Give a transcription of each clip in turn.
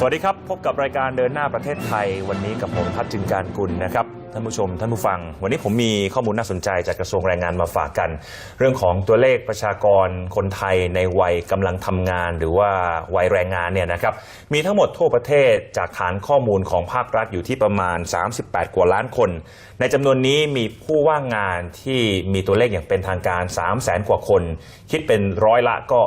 สวัสดีครับ พบกับรายการเดินหน้าประเทศไทยวันนี้กับผมพัฒจึงการกุลนะครับท่านผู้ชม ท่านผู้ฟัง วันนี้ผมมีข้อมูลน่าสนใจจากกระทรวงแรงงานมาฝากกัน เรื่องของตัวเลขประชากรคนไทยในวัยกำลังทำงาน หรือว่าวัยแรงงานเนี่ยนะครับมีทั้งหมดทั่วประเทศจากฐานข้อมูลของภาครัฐอยู่ที่ประมาณ 38 กว่าล้านคน ในจำนวนนี้มีผู้ว่างงานที่มีตัวเลขอย่างเป็นทางการ 3 0 0แสนกว่าคน คิดเป็นร้อยละก็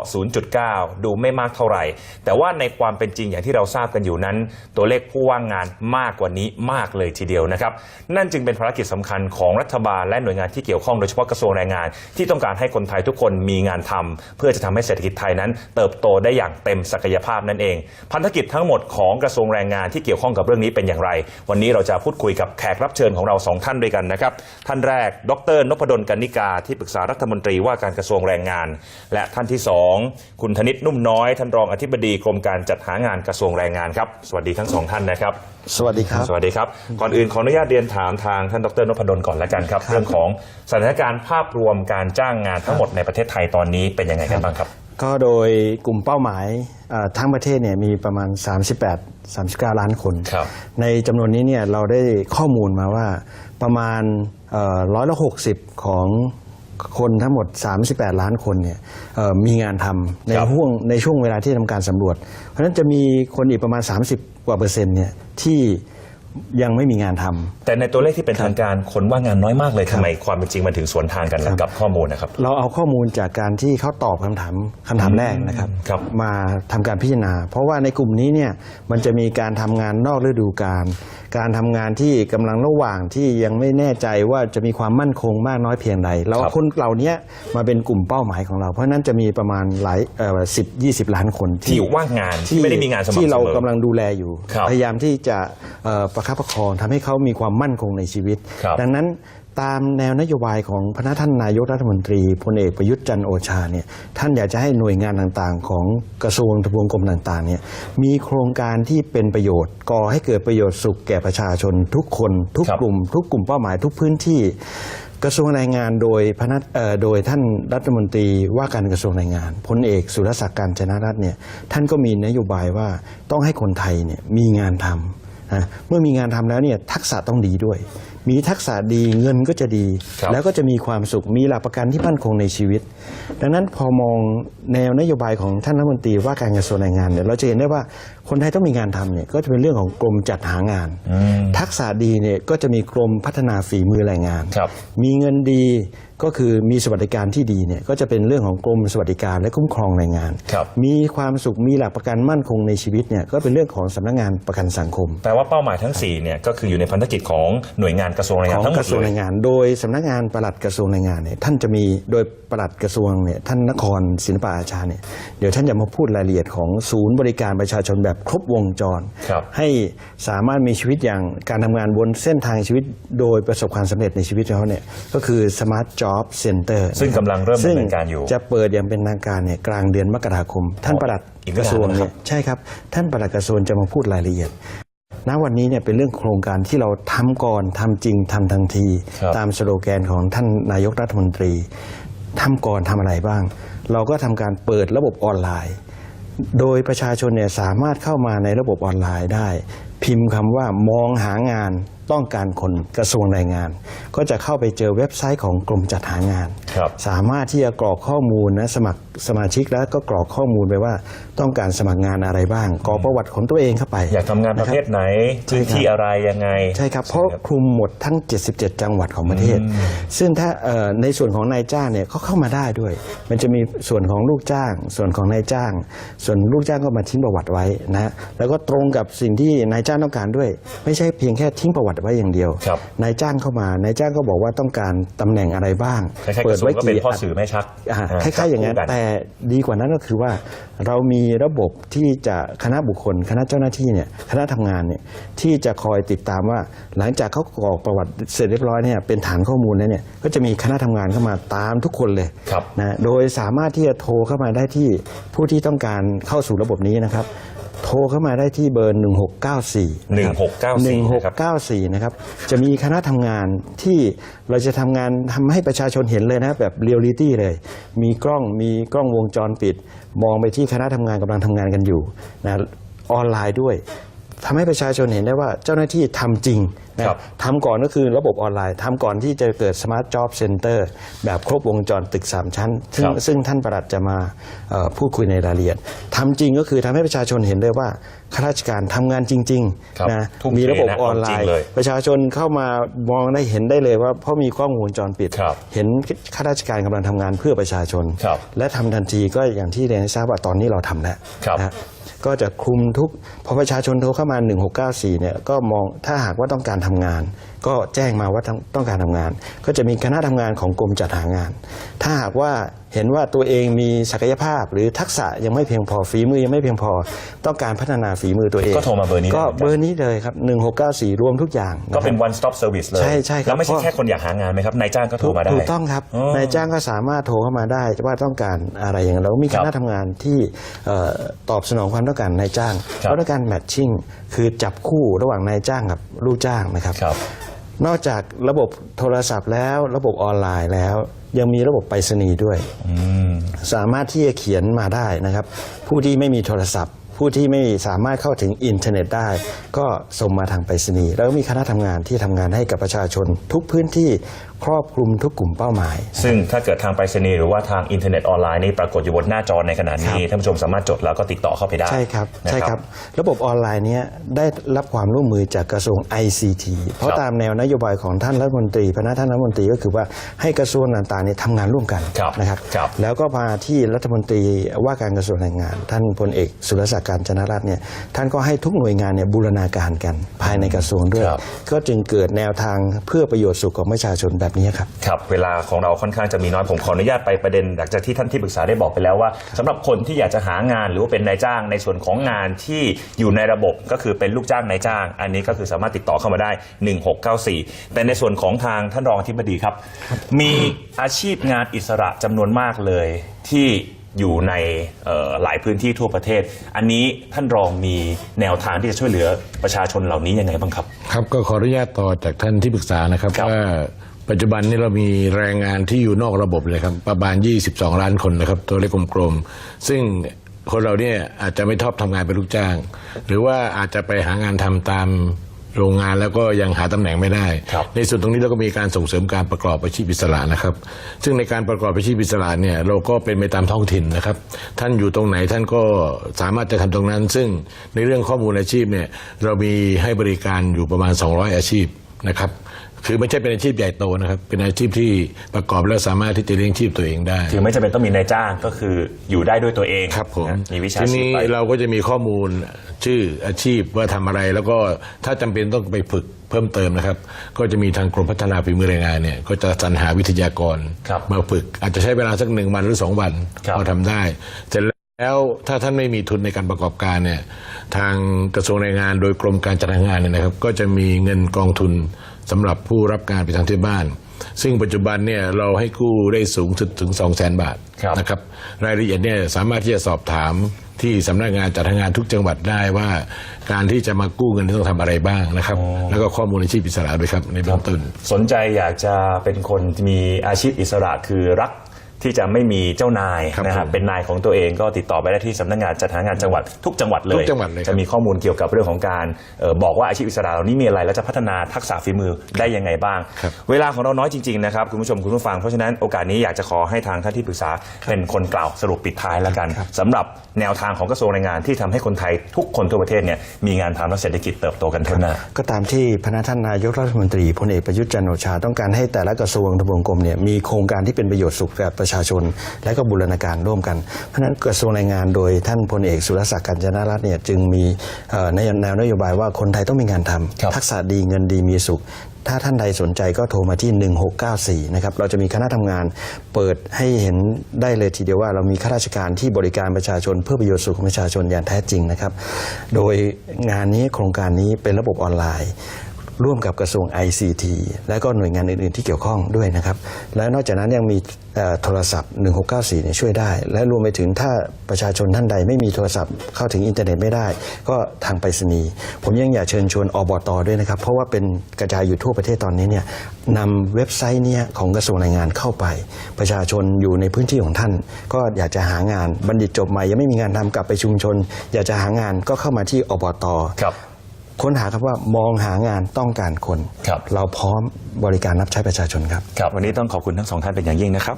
0.9 ดูไม่มากเท่าไหร่ แต่ว่าในความเป็นจริงอย่างที่เราทราบกันอยู่นั้น ตัวเลขผู้ว่างงานมากกว่านี้มากเลยทีเดียวนะครับนั่นจึงเป็นภารกิจสำคัญของรัฐบาลและหน่วยงานที่เกี่ยวข้องโดยเฉพาะกระทรวงแรงงาน ที่ต้องการให้คนไทยทุกคนมีงานทำเพื่อจะทำให้เศรษฐกิจไทยนั้น เติบโตได้อย่างเต็มศักยภาพนั่นเอง พันธกิจทั้งหมดของกระทรวงแรงงานที่เกี่ยวข้องกับเรื่องนี้เป็นอย่างไร วันนี้เราจะพูดคุยกับแขกรับเชิญของเราสองท่านด้วยกันนะครับท่านแรก ดรนพดลกันนิกาที่ปรึกษารัฐมนตรีว่าการกระทรวงแรงงาน และท่านที่สองคุณธนิตนุ่มน้อยท่านรองอธิบดีกรมการจัดหางานกระทรวงแรงงานครับสวัสดีทั้งสองท่านนะครับ สวัสดีครับ สวัสดีครับก่อนอื่นขออนุญาตเรียนถามทางท่านดรนพดลก่อนละกันครับเรื่องของสถานการณ์ภาพรวมการจ้างงานทั้งหมดในประเทศไทยตอนนี้เป็นยังไงกันบ้างครับ ก็โดยกลุ่มเป้าหมายเอ่อทั้งประเทศเนี่ยมีประมาณ 38 39 ล้านคนครับในจำนวนนี้เนี่ยเราได้ข้อมูลมาว่าประมาณร้อยละหกสิบของคนทั้งหมด 38 ล้านคนเนี่ยเอ่อมีงานทำในครับห่วงในช่วงเวลาที่ทำการสำรวจ เพราะฉะนั้นจะมีคนอีกประมาณ 30 กว่าเปอร์เซ็นต์เนี่ยที่ ยังไม่มีงานทำแต่ในตัวเลขที่เป็นทางการคนว่างงานน้อยมากเลยครับทำไมความเป็นจริงมันถึงสวนทางกันครับกับข้อมูลนะครับ เราเอาข้อมูลจากการที่เขาตอบคำถามคำถามแรกนะครับครับมาทำการพิจารณา เพราะว่าในกลุ่มนี้เนี่ยมันจะมีการทำงานนอกฤดูกาล การทำงานที่กำลังระหว่างที่ยังไม่แน่ใจว่าจะมีความมั่นคงมากน้อยเพียงใดเราครับคนเหล่านี้มาเป็นกลุ่มเป้าหมายของเรา เพราะฉะนั้นจะมีประมาณหลายสิบยี่สิบล้านคนที่ว่างงานที่ไม่ได้มีงานสม่ำเสมอที่เรากำลังดูแลอยู่ ครับพยายามที่จะเอ่อประคับประคองทำให้เขามีความมั่นคงในชีวิต ครับ ดังนั้น ตามแนวนโยบายของพระท่านนายกรัฐมนตรีพลเอกประยุทธ์จันโอชาเนี่ยท่านอยากจะให้หน่วยงานต่างๆ ของกระทรวงทบวงกรมต่างๆเนี่ยมีโครงการที่เป็นประโยชน์ก่อให้เกิดประโยชน์สุขแก่ประชาชน ทุกคนทุกกลุ่ม ทุกกลุ่มเป้าหมายทุกพื้นที่ กระทรวงแรงงานโดยพนักโดยท่านรัฐมนตรีว่าการกระทรวงแรงงานพลเอกสุรศักดิ์การจนรัตน์เนี่ยท่านก็มีนโยบายว่าต้องให้คนไทยเนี่ยมีงานทำนะเมื่อมีงานทำแล้วเนี่ยทักษะต้องดีด้วย มีทักษะดีเงินก็จะดี ครับแล้วก็จะมีความสุขมีหลักประกันที่มั่นคงในชีวิต ดังนั้นพอมองแนวนโยบายของท่านรัฐมนตรีว่าการกระทรวงแรงงานเนี่ยเราจะเห็นได้ว่าคนไทยต้องมีงานทำเนี่ยก็จะเป็นเรื่องของกรมจัดหางาน อืมทักษะดีเนี่ยก็จะมีกรมพัฒนาฝีมือแรงงาน ครับ มีเงินดีก็คือมีสวัสดิการที่ดีเนี่ยก็จะเป็นเรื่องของกรมสวัสดิการและคุ้มครองแรงงาน ครับ มีความสุขมีหลักประกันมั่นคงในชีวิตเนี่ยก็เป็นเรื่องของสำนักงานประกันสังคม แปลว่าเป้าหมายทั้ง4เนี่ยก็คืออยู่ในพันธกิจของหน่วยงานกระทรวงแรงขงานองทั้งหมกดระทรวงเลแรย งงาน โดยสำนักงานปลัดกระทรวงแรงงานเนี่ยท่านจะมีโดยปลัดกระทรวงเนี่ยท่านนครศิลปอาชาเนี่ยเดี๋ยวท่านจะมาพูดรายละเอียดของศูนย์บริการประชาชนแบบครบวงจร ครับให้สามารถมีชีวิตอย่างการทำงานบนเส้นทางชีวิต โดยประสบความสำเร็จในชีวิตเขาเนี่ยก็คือ Smart Job Center ซึ่งกำลังเริ่มดำเนินการอยู่ ซึ่งจะเปิดอย่างเป็นทางการเนี่ยกลางเดือนมกราคม ท่านปลัดอีกไม่กระทรวงนานนะคเนี่รัยบใช่ครับท่านปลัดกระทรวงจะมาพูดรายละเอียด ณวันนี้เนี่ยเป็นเรื่องโครงการที่เราทำก่อนทำจริงทำทันทีครับตามสโลแกนของท่านนายกรัฐมนตรีทำก่อนทำอะไรบ้าง เราก็ทำการเปิดระบบออนไลน์ โดยประชาชนเนี่ยสามารถเข้ามาในระบบออนไลน์ได้ พิมพ์คำว่ามองหางาน ต้องการคนกระทรวงแรงงาน ก็จะเข้าไปเจอเว็บไซต์ของกรมจัดหางานครับสามารถที่จะกรอกข้อมูลนะสมัครสมาชิกแล้วก็กรอกข้อมูลไปว่าต้องการสมัครงานอะไรบ้างกรอกประวัติของตัวเองเข้าไป อยากทำงานประเภทไหนใช่พื้นครับที่อะไรยังไง ใช่ครับ เพราะคลุมหมดทั้ง 77 จังหวัดของประเทศอืมซึ่งถ้าเอ่อในส่วนของนายจ้างเนี่ยเขาเข้ามาได้ด้วย มันจะมีส่วนของลูกจ้าง ส่วนของนายจ้าง ส่วนลูกจ้างก็มาทิ้งประวัติไว้นะฮะแล้วก็ตรงกับสิ่งที่นายจ้างต้องการด้วย ไม่ใช่เพียงแค่ทิ้งประวัติไว้อย่างเดียว ครับนายจ้างเข้ามานายจ้างก็บอกว่าต้องการตำแหน่งอะไรบ้าง คล้ายๆกระทรวงก็เป็นพ่อสื่อแม่ชักอ่าอ่คล้ายๆอย่างนั้น จับคู่กั แต่ดีกว่านั้นก็คือว่าเรามีระบบที่จะคณะบุคคล คณะเจ้าหน้าที่เนี่ยคณะทำงานเนี่ยที่จะคอยติดตามว่า หลังจากเขากรอกประวัติเสร็จเรียบร้อยเนี่ยเป็นฐานข้อมูลแล้วเนี่ยก็จะมีคณะทำงานเข้ามาตามทุกคนเลยครับ นะโดยสามารถที่จะโทรเข้ามาได้ที่ผู้ที่ต้องการเข้าสู่ระบบนี้นะครับ โทรเข้ามาได้ที่เบอร์1694นะครับ1694นะครับ1694 นะครับ จะมีคณะทำงานที่เราจะทำงานทำให้ประชาชนเห็นเลยนะแบบเรียลลิตี้เลย มีกล้องมีกล้องวงจรปิด มองไปที่คณะทำงานกำลังทำงานกันอยู่นะออนไลน์ด้วย ทำให้ประชาชนเห็นได้ว่าเจ้าหน้าที่ทำจริงนะครับทำก่อนก็คือระบบออนไลน์ทำก่อนที่จะเกิด Smart Job Center แบบครบวงจรตึก 3 ชั้น ซึ่งครับซึ่งท่านประหลัดจะมาเอ่อพูดคุยในรายละเอียดทำจริงก็คือทำให้ประชาชนเห็นได้ว่าข้าราชการทำงานจริงครับๆนะทุ่มเทมีระบบนะออนไลเอาจริน์งเลยประชาชนเข้ามามองได้เห็นได้เลยว่าเพราะมีกล้องวงจรปิดครับเห็นข้าราชการกำลังทำงานเพื่อประชาชนครับและทำทันทีก็อย่างที่เรียนให้ทราบว่าตอนนี้เราทำแล้วครับนะฮะ ก็จะคลุมทุกพอประชาชนโทรเข้ามา 1694เนี่ยก็มองถ้าหากว่าต้องการทำงาน ก็แจ้งมาว่าต้องต้องการทำงาน ก็จะมีคณะทำงานของกรมจัดหางาน ถ้าหากว่าเห็นว่าตัวเองมีศักยภาพหรือทักษะยังไม่เพียงพอฝีมือยังไม่เพียงพอ ต้องการพัฒนาฝีมือตัวเอง ก็โทรมาเบอร์นี้ก็ได้เหมือนกันเบอร์นี้เลยครับ 1694 รวมทุกอย่างะครับก็เป็น one stop service เลย ใช่ใช่ครับแล้วไม่ใช่เพราะแค่คนอยากหางานไหมครับนายจ้างก็โทรมาได้ถูกต้องครับอ๋อนายจ้างก็สามารถโทรเข้ามาได้ว่าต้องการอะไรอย่างนั้นเรามีครัคบณะทำงานที่เอ่อตอบสนองความต้องการนายจ้างครับเราต้องการแมทชิ่งคือจับคู่ระหว่างนายจ้างกับลูกจ้างนะครับครับ นอกจากระบบโทรศัพท์แล้ว ระบบออนไลน์แล้ว ยังมีระบบไปรษณีย์ด้วยอืมสามารถที่จะเขียนมาได้นะครับ ผู้ที่ไม่มีโทรศัพท์ ผู้ที่ไม่สามารถเข้าถึงอินเทอร์เน็ตได้ ก็ส่งมาทางไปรษณีย์แล้วก็มีคณะทำงานที่ทำงานให้กับประชาชน ทุกพื้นที่ครอบคลุมทุกกลุ่มเป้าหมาย ซึ่งถ้าเกิดทางไปรษณีย์หรือว่าทางอินเทอร์เน็ตออนไลน์นี่ปรากฏอยู่บนหน้าจอในขณะนี้ครับท่านผู้ชมสามารถจดแล้วก็ติดต่อเข้าไปได้ใช่ครับนะ ใช่ครับ ระบบออนไลน์เนี้ยได้รับความร่วมมือจากกระทรวง ICT เพราะครับตามแนวนโยบายของท่านรัฐมนตรีพนักท่านรัฐมนตรีก็คือว่าให้กระทรวงต่างๆเนี่ยทำงานร่วมกันครับนะครับ ครับ แล้วก็มาที่รัฐมนตรีว่าการกระทรวงแรงงาน ท่านพลเอกสุรศักดิ์การจนรัตน์เนี่ยท่านก็ให้ทุกหน่วยงานเนี่ยบูรณาการกันภายในกระทรวงด้วย ครับ ก็จึงเกิดแนวทางเพื่อประโยชน์สุขของประชาชนแบบนี้ครับ ครับเวลาของเราค่อนข้างจะมีน้อยผมขออนุญาตไปประเด็น หลังจากที่ท่านที่ปรึกษาได้บอกไปแล้วว่าสำหรับคนที่อยากจะหางานหรือว่าเป็นนายจ้างในส่วนของงานที่อยู่ในระบบก็คือเป็นลูกจ้างนายจ้าง อันนี้ก็คือสามารถติดต่อเข้ามาได้ 1694 แต่ในส่วนของทางท่านรองอธิบดีครับ มีอาชีพงานอิสระจำนวนมากเลยที่ อยู่ในเอ่อหลายพื้นที่ทั่วประเทศ อันนี้ท่านรองมีแนวทางที่จะช่วยเหลือประชาชนเหล่านี้ยังไงบ้างครับ ครับก็ขออนุญาตต่อจากท่านที่ปรึกษานะครับครับว่าปัจจุบันนี้เรามีแรงงานที่อยู่นอกระบบเลยครับประมาณ 22 ล้านคนนะครับ ตัวเลขกลมๆซึ่งคนเราเนี่ยอาจจะไม่ชอบทำงานเป็นลูกจ้าง หรือว่าอาจจะไปหางานทำตาม โรงงานแล้วก็ยังหาตำแหน่งไม่ได้ ครับในส่วนตรงนี้เราก็มีการส่งเสริมการประกอบอาชีพอิสระนะครับ ซึ่งในการประกอบอาชีพอิสระเนี่ยเราก็เป็นไปตามท้องถิ่นนะครับ ท่านอยู่ตรงไหนท่านก็สามารถจะทำตรงนั้น ซึ่งในเรื่องข้อมูลอาชีพเนี่ยเรามีให้บริการอยู่ประมาณ 200 อาชีพนะครับ คือไม่ใช่เป็นอาชีพใหญ่โตนะครับ เป็นอาชีพที่ประกอบแล้วสามารถที่จะเลี้ยงชีพตัวเองได้ คือไม่จำเป็นต้องมีนายจ้างก็คืออยู่ได้ด้วยตัวเองครับผมนะมีวิชาทีชีพนี้ไป เราก็จะมีข้อมูลชื่ออาชีพว่าทำอะไรแล้วก็ถ้าจำเป็นต้องไปฝึกเพิ่มเติมนะครับ ก็จะมีทางกรมพัฒนาฝีมือแรงงานเนี่ยก็จะสรรหาวิทยากรครับมาฝึก อาจจะใช้เวลาสักหนึ่งวันหรือสองวันครับก็ทำได้เสร็จแล้วถ้าท่านไม่มีทุนในการประกอบการเนี่ยทางกระทรวงแรงงานโดยกรมการจัดหางานเนี่ยนะครับ ก็จะมีเงินกองทุน สำหรับผู้รับงานไปทางที่บ้าน ซึ่งปัจจุบันเนี่ยเราให้กู้ได้สูงสุดถึง 2 0 0 0 0 0 บาทครับนะครับรายละเอียดเนี่ยสามารถที่จะสอบถามที่สำนักงานจัดหางานทุกจังหวัดได้ว่า การที่จะมากู้เงินต้องทำอะไรบ้างนะครับแล้วก็ข้อมูลอาชีพอิสระด้วยครับในเบื้องต้น สนใจอยากจะเป็นคนที่มีอาชีพอิสระคือรัก ที่จะไม่มีเจ้านายครับนะฮะผมเป็นนายของตัวเองก็ติดต่อไปได้ที่สำนักงานจัดหางานจังหวัดทุกจังหวัดเลย ทุกจังหวัดเลยครับ จะมีข้อมูลเกี่ยวกับเรื่องของการเออบอกว่าอาชีพอิสระเหล่านี้มีอะไรและจะพัฒนาทักษะฝีมือได้ยังไงบ้าง ครับเวลาของเราน้อยจริงๆนะครับคุณผู้ชมคุณผู้ฟังเพราะฉะนั้นโอกาสนี้อยากจะขอให้ทางท่านที่ปรึกษาเป็นคนกล่าวสรุปปิดท้ายแล้วกันสำหรับแนวทางของกระทรวงแรงงานที่ทำให้คนไทยทุกคนทั่วประเทศเนี่ยมีงานทำและเศรษฐกิจเติบโตกันทั่วหน้า ก็ตามที่พนักท่านนายกรัฐมนตรีพลเอกประยุทธ์จันทร์โอชาต้องการให้แต่ละกระทรวงทบวงกรมเนี่ยมีโครงการที่เป็นประโยชน์สุขกับประชาชน และก็บูรณาการร่วมกัน เพราะฉะนั้นกระทรวงแรงงานโดยท่านพลเอกสุรศักดิ์กัญจนารัตน์เนี่ยจึงมีเอ่อในแนวนโยบายว่าคนไทยต้องมีงานทำครับทักษะดีเงินดีมีสุขถ้าท่านใดสนใจก็โทรมาที่ 1694 นะครับ เราจะมีคณะทำงานเปิดให้เห็นได้เลยทีเดียวว่าเรามีข้าราชการที่บริการประชาชน เพื่อประโยชน์สุขของประชาชนอย่างแท้จริงนะครับ โดยงานนี้โครงการนี้เป็นระบบออนไลน์ ร่วมกับกระทรวง ICT และก็หน่วยงานอื่น ๆ ที่เกี่ยวข้องด้วยนะครับ และนอกจากนั้นยังมีโทรศัพท์ 1694เนี่ยช่วยได้ และรวมไปถึงถ้าประชาชนท่านใดไม่มีโทรศัพท์เข้าถึงอินเทอร์เน็ตไม่ได้ ก็ทางไปรษณีย์ผมยังอยากเชิญชวนอบตด้วยนะครับ เพราะว่าเป็นกระจายอยู่ทั่วประเทศตอนนี้เนี่ยนำเว็บไซต์เนี่ยของกระทรวงแรงงานเข้าไป ประชาชนอยู่ในพื้นที่ของท่าน ก็อยากจะหางานบัณฑิตจบใหม่ยังไม่มีงานทำกลับไปชุมชน อยากจะหางานก็เข้ามาที่อบตครับ ค้นหาครับว่ามองหางานต้องการคน ครับ เราพร้อมบริการรับใช้ประชาชนครับ ครับ วันนี้ต้องขอบคุณทั้งสองท่านเป็นอย่างยิ่งนะครับ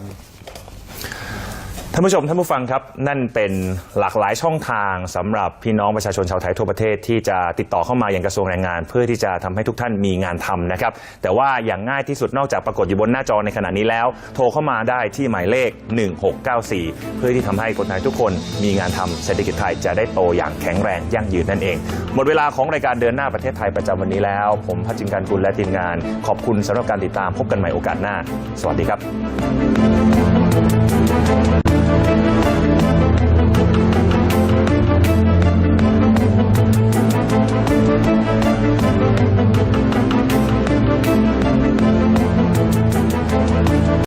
ท่านผู้ชมท่านผู้ฟังครับ นั่นเป็นหลากหลายช่องทางสำหรับพี่น้องประชาชนชาวไทยทั่วประเทศที่จะติดต่อเข้ามาอย่างกระทรวงแรงงาน เพื่อที่จะทำให้ทุกท่านมีงานทำนะครับ แต่ว่าอย่างง่ายที่สุดนอกจากปรากฏอยู่บนหน้าจอในขณะนี้แล้ว โทรเข้ามาได้ที่หมายเลข 1694 เพื่อที่ทำให้คนไทยทุกคนมีงานทำเศรษฐกิจไทยจะได้โตอย่างแข็งแรงยั่งยืนนั่นเอง หมดเวลาของรายการเดินหน้าประเทศไทยประจำวันนี้แล้ว ผมพัชจินการกุลและทีมงาน ขอบคุณสำหรับการติดตามพบกันใหม่โอกาสหน้า สวัสดีครับ Thank you.